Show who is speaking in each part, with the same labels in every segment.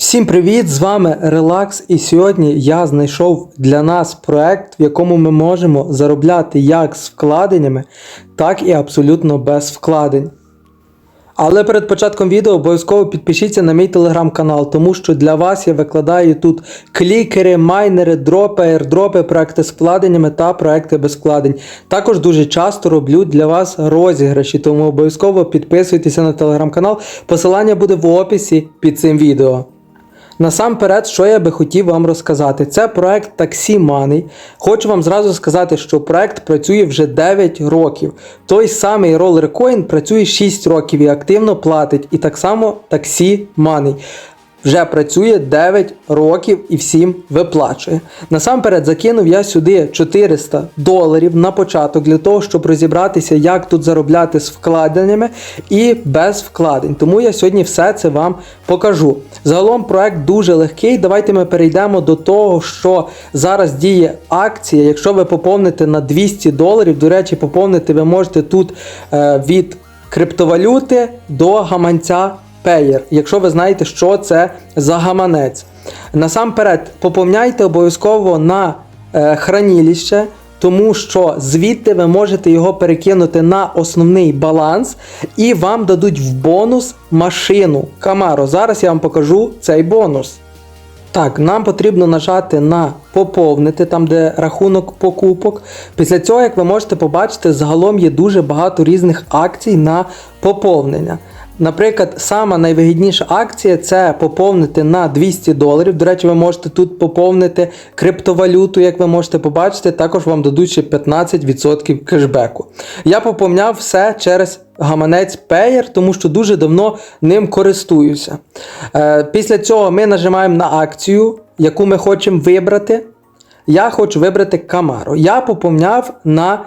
Speaker 1: Всім привіт! З вами Релакс, і сьогодні я знайшов для нас проект, в якому ми можемо заробляти як з вкладеннями, так і абсолютно без вкладень. Але перед початком відео обов'язково підпишіться на мій телеграм-канал, тому що для вас я викладаю тут клікери, майнери, дропи, аірдропи, проекти з вкладеннями та проекти без вкладень. Також дуже часто роблю для вас розіграші, тому обов'язково підписуйтеся на телеграм-канал. Посилання буде в описі під цим відео. Насамперед, що я би хотів вам розказати, це проект Таксі Money. Хочу вам зразу сказати, що проект працює вже 9 років. Той самий Rollercoin працює 6 років і активно платить. І так само таксі Money. Вже працює 9 років і всім виплачує. Насамперед закинув я сюди 400 доларів на початок для того, щоб розібратися, як тут заробляти з вкладеннями і без вкладень. Тому я сьогодні все це вам покажу. Загалом проект дуже легкий. Давайте ми перейдемо до того, що зараз діє акція. Якщо ви поповните на 200 доларів, до речі, поповнити ви можете тут е, від криптовалюти до гаманця Payer, якщо ви знаєте, що це за гаманець. Насамперед, поповняйте обов'язково на е, хранилище, тому що звідти ви можете його перекинути на основний баланс, і вам дадуть в бонус машину Camaro. Зараз я вам покажу цей бонус. Так, нам потрібно нажати на поповнити, там де рахунок покупок. Після цього, як ви можете побачити, загалом є дуже багато різних акцій на поповнення. Наприклад, сама найвигідніша акція це поповнити на 200 доларів. До речі, ви можете тут поповнити криптовалюту, як ви можете побачити, також вам дадуть ще 15% кешбеку. Я поповняв все через гаманець Payer, тому що дуже давно ним користуюся. Е, Після цього ми нажимаємо на акцію, яку ми хочемо вибрати. Я хочу вибрати Camaro. Я поповняв на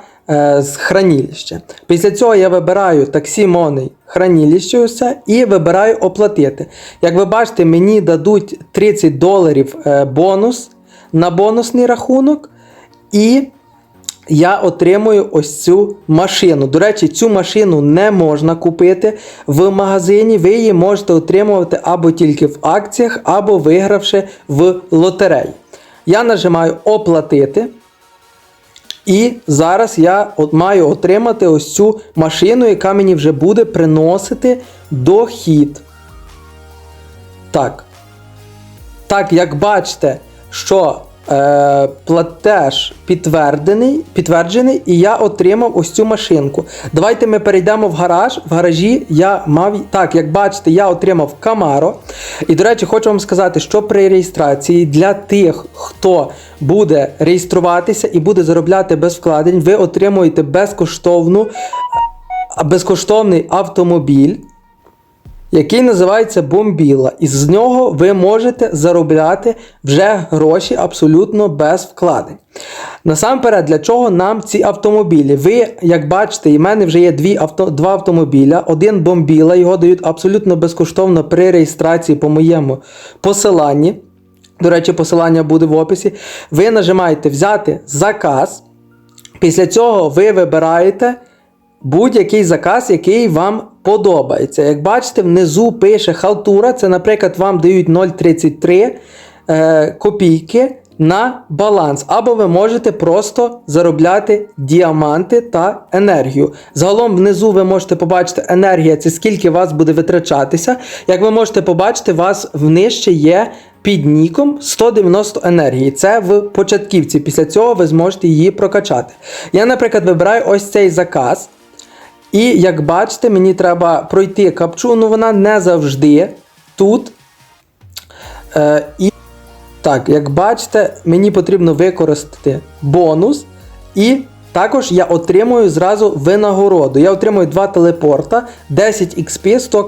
Speaker 1: з хранилище. Після цього я вибираю таксі Money хранилище і вибираю оплатити. Як ви бачите, мені дадуть 30 доларів е, бонус на бонусний рахунок. І я отримую ось цю машину. До речі, цю машину не можна купити в магазині. Ви її можете отримувати або тільки в акціях, або вигравши в лотереї. Я нажимаю оплатити. І зараз я от маю отримати ось цю машину, яка мені вже буде приносити дохід. Так. Так, як бачите, що е, платеж підтверджений, підтверджений, і я отримав ось цю машинку. Давайте ми перейдемо в гараж. В гаражі я мав. Так, як бачите, я отримав Camaro. І, до речі, хочу вам сказати, що при реєстрації для тих, хто буде реєструватися і буде заробляти без вкладень, ви отримуєте безкоштовну, безкоштовний автомобіль який називається Бомбіла, і з нього ви можете заробляти вже гроші абсолютно без вкладень. Насамперед, для чого нам ці автомобілі? Ви, як бачите, і в мене вже є дві авто, два автомобіля. Один бомбіла, його дають абсолютно безкоштовно при реєстрації по моєму посиланні. До речі, посилання буде в описі. Ви нажимаєте взяти заказ. Після цього ви вибираєте будь-який заказ, який вам подобається. Як бачите, внизу пише халтура, це, наприклад, вам дають 0,33 е, копійки на баланс. Або ви можете просто заробляти діаманти та енергію. Загалом внизу ви можете побачити енергія, це скільки вас буде витрачатися. Як ви можете побачити, вас внижче є. Під ніком 190 енергії. Це в початківці. Після цього ви зможете її прокачати. Я, наприклад, вибираю ось цей заказ. І як бачите, мені треба пройти капчу, ну вона не завжди тут. Е, І так, як бачите, мені потрібно використати бонус. І також я отримую зразу винагороду. Я отримую два телепорта, 10 XP, 100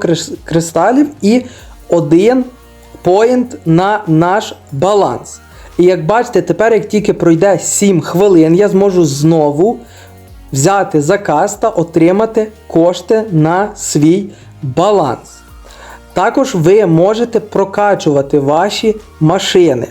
Speaker 1: кристалів і 1 поінт на наш баланс. І як бачите, тепер, як тільки пройде 7 хвилин, я зможу знову взяти заказ та отримати кошти на свій баланс. Також ви можете прокачувати ваші машини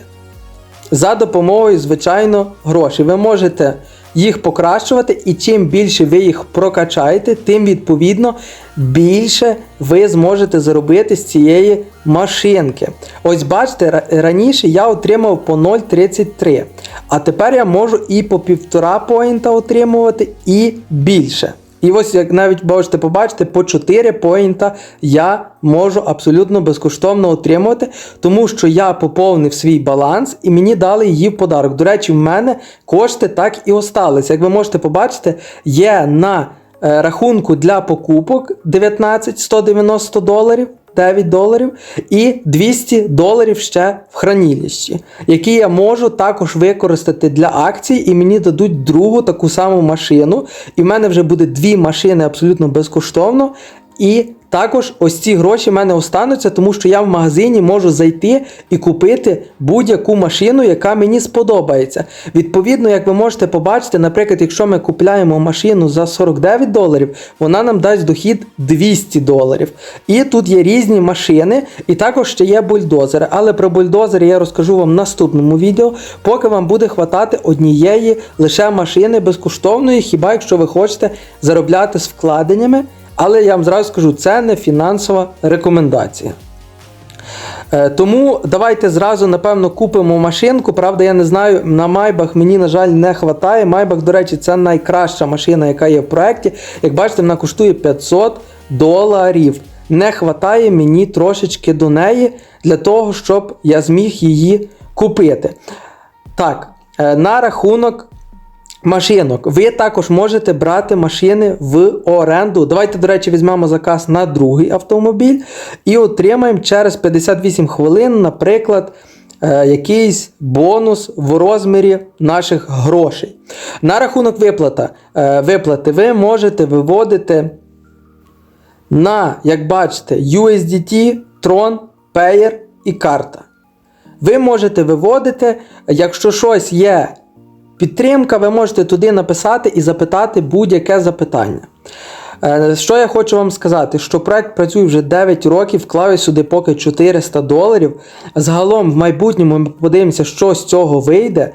Speaker 1: за допомогою, звичайно, грошей. Ви можете їх покращувати, і чим більше ви їх прокачаєте, тим відповідно більше ви зможете заробити з цієї машинки. Ось бачите, раніше я отримав по 0,33, а тепер я можу і по 1,5 поінта отримувати, і більше. І ось як навіть можете побачити, по 4 поінта я можу абсолютно безкоштовно отримувати, тому що я поповнив свій баланс і мені дали її в подарок. До речі, в мене кошти так і осталися. Як ви можете побачити, є на е, рахунку для покупок 19 190 доларів. 9 доларів і 200 доларів ще в хранилищі, які я можу також використати для акцій, і мені дадуть другу таку саму машину. І в мене вже буде дві машини абсолютно безкоштовно. І також ось ці гроші в мене остануться, тому що я в магазині можу зайти і купити будь-яку машину, яка мені сподобається. Відповідно, як ви можете побачити, наприклад, якщо ми купляємо машину за 49 доларів, вона нам дасть дохід 200 доларів. І тут є різні машини, і також ще є бульдозери. Але про бульдозери я розкажу вам в наступному відео, поки вам буде хватати однієї лише машини безкоштовної, хіба якщо ви хочете заробляти з вкладеннями. Але я вам зразу скажу, це не фінансова рекомендація. Е, Тому давайте зразу, напевно, купимо машинку. Правда, я не знаю, на Майбах мені, на жаль, не вистачає. Майбах, до речі, це найкраща машина, яка є в проєкті. Як бачите, вона коштує 500 доларів. Не вистачає мені трошечки до неї для того, щоб я зміг її купити. Так, е, на рахунок машинок. Ви також можете брати машини в оренду. Давайте, до речі, візьмемо заказ на другий автомобіль і отримаємо через 58 хвилин, наприклад, е, якийсь бонус в розмірі наших грошей. На рахунок виплата, е, виплати ви можете виводити на, як бачите, USDT, Tron, Payer і карта. Ви можете виводити, якщо щось є підтримка, ви можете туди написати і запитати будь-яке запитання. Е, Що я хочу вам сказати, що проект працює вже 9 років, вклав сюди поки 400 доларів. Загалом в майбутньому ми подивимося, що з цього вийде.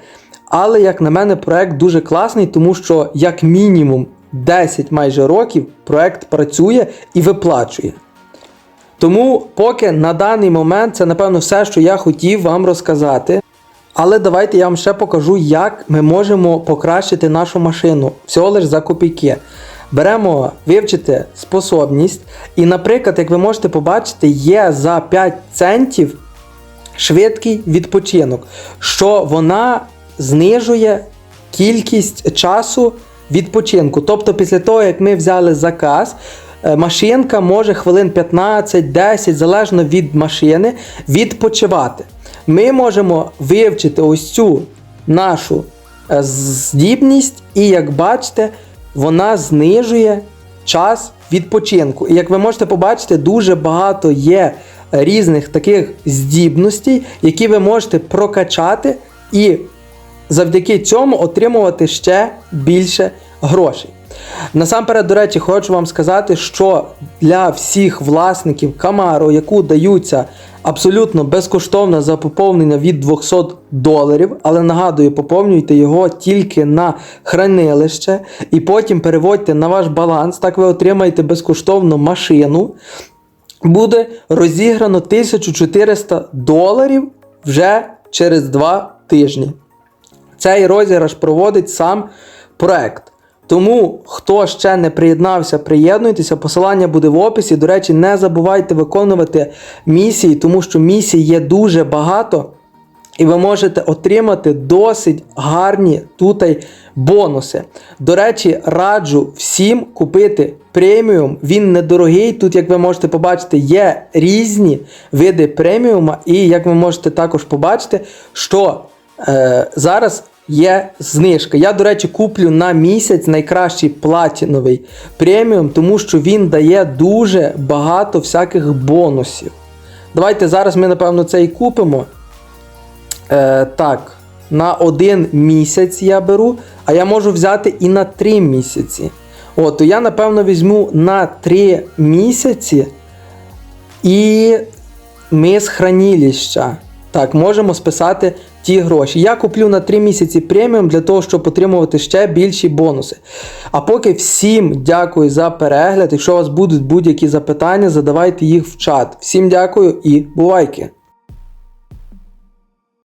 Speaker 1: Але, як на мене, проект дуже класний, тому що, як мінімум, 10 майже років проект працює і виплачує. Тому поки на даний момент це, напевно, все, що я хотів вам розказати. Але давайте я вам ще покажу, як ми можемо покращити нашу машину всього лиш за копійки. Беремо вивчити способність. І, наприклад, як ви можете побачити, є за 5 центів швидкий відпочинок, що вона знижує кількість часу відпочинку. Тобто, після того, як ми взяли заказ, е, машинка може хвилин 15-10, залежно від машини, відпочивати. Ми можемо вивчити ось цю нашу е, здібність, і як бачите, вона знижує час відпочинку. І як ви можете побачити, дуже багато є різних таких здібностей, які ви можете прокачати і завдяки цьому отримувати ще більше грошей. Насамперед, до речі, хочу вам сказати, що для всіх власників Camaro, яку даються абсолютно безкоштовно за поповнення від 200 доларів, але нагадую, поповнюйте його тільки на хранилище і потім переводьте на ваш баланс, так ви отримаєте безкоштовно машину. Буде розіграно 1400 доларів вже через 2 тижні. Цей розіграш проводить сам проект. Тому, хто ще не приєднався, приєднуйтеся. Посилання буде в описі. До речі, не забувайте виконувати місії, тому що місій є дуже багато, і ви можете отримати досить гарні тут бонуси. До речі, раджу всім купити преміум. Він недорогий. Тут, як ви можете побачити, є різні види преміума, і як ви можете також побачити, що е, зараз є знижка. Я, до речі, куплю на місяць найкращий платіновий преміум, тому що він дає дуже багато всяких бонусів. Давайте зараз ми, напевно, це і купимо. Е, Так, на один місяць я беру, а я можу взяти і на 3 місяці. От, то я, напевно, візьму на 3 місяці і ми з хранилища. Так, можемо списати ті гроші. Я куплю на 3 місяці преміум для того, щоб отримувати ще більші бонуси. А поки всім дякую за перегляд. Якщо у вас будуть будь-які запитання, задавайте їх в чат. Всім дякую і бувайки!